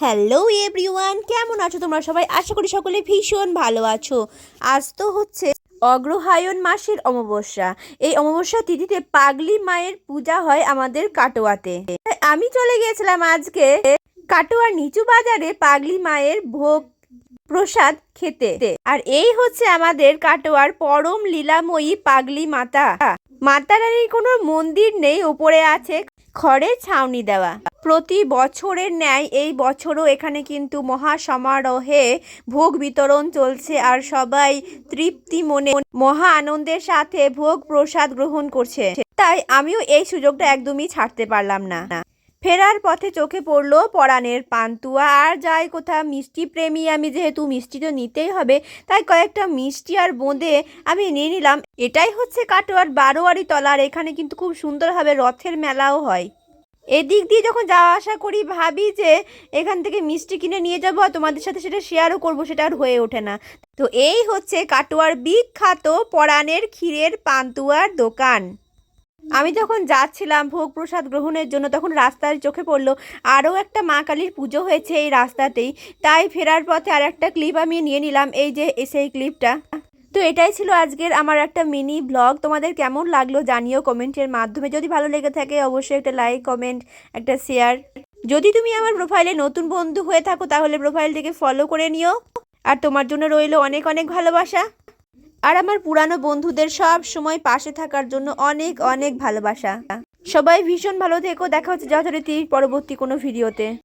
Hello everyone কেমন আছো তোমরা সবাই? আশা করি সকলে ভীষণ ভালো আছো। আজ তো হচ্ছে অগ্রহায়ণ মাসের অমাবস্যা। এই অমাবস্যা তিথিতে পাগলি মায়ের পূজা হয় আমাদের কাটোয়াতে। আমি চলে গিয়েছিলাম আজকে কাটোয়ার নিচু বাজারে পাগলি মায়ের ভোগ প্রসাদ খেতে। আর এই হচ্ছে আমাদের কাটোয়ার পরম লীলাময়ী পাগলি মাতা। মাতা রানীর কোনো মন্দির নেই উপরে আছে খড়ের ছাউনি দেওয়া। প্রতি বছরের ন্যায় এই বছরও এখানে কিন্তু মহা সমারোহে ভোগ বিতরণ চলছে আর সবাই তৃপ্তি মনে মহা আনন্দের সাথে ভোগ প্রসাদ গ্রহণ করছে। তাই আমিও এই সুযোগটা একদমই ছাড়তে পারলাম না। ফেরার পথে চোখে পড়ল পরাণের পান্তুয়া। আর যাই কোথা মিষ্টি প্রেমী আমি যেহেতু মিষ্টি তো নিতেই হবে, তাই কয়েকটা মিষ্টি আর বোঁদে আমি নিয়ে নিলাম। এটাই হচ্ছে কাটোয়ার বারোয়ারি তলার এখানে কিন্তু খুব সুন্দরভাবে রথের মেলাও হয়। এদিক দিয়ে যখন যাওয়া আসা করি, ভাবি যে এখান থেকে মিষ্টি কিনে নিয়ে যাব তোমাদের সাথে সেটা শেয়ারও করব, সেটা আর হয়ে ওঠে না। তো এই হচ্ছে কাটোয়ার বিখ্যাত পরাণের ক্ষীরের পান্তুয়ার দোকান। আমি যখন যাচ্ছিলাম ভোগ প্রসাদ গ্রহণের জন্য, তখন রাস্তার চোখে পড়ল আরও একটা মা কালীর পুজো হয়েছে এই রাস্তাতেই। তাই ফেরার পথে আর একটা ক্লিপ আমি নিয়ে নিলাম, এই যে সেই ক্লিপটা তো এটাই ছিল আজকের আমার একটা মিনি ব্লগ তোমাদের কেমন লাগল জানিও কমেন্টের মাধ্যমে। যদি ভালো লেগে থাকে, অবশ্যই একটা লাইক কমেন্ট একটা শেয়ার যদি তুমি আমার প্রোফাইলে নতুন বন্ধু হয়ে থাকো, তাহলে প্রোফাইলটিকে ফলো করে নিও। আর তোমার জন্য রইল অনেক অনেক ভালোবাসা। আর আমার পুরানো বন্ধুদের সব সময় পাশে থাকার জন্য অনেক অনেক ভালোবাসা। সবাই ভীষণ ভালো থেকো। দেখা হচ্ছে যথারীতি পরবর্তী কোনো ভিডিওতে।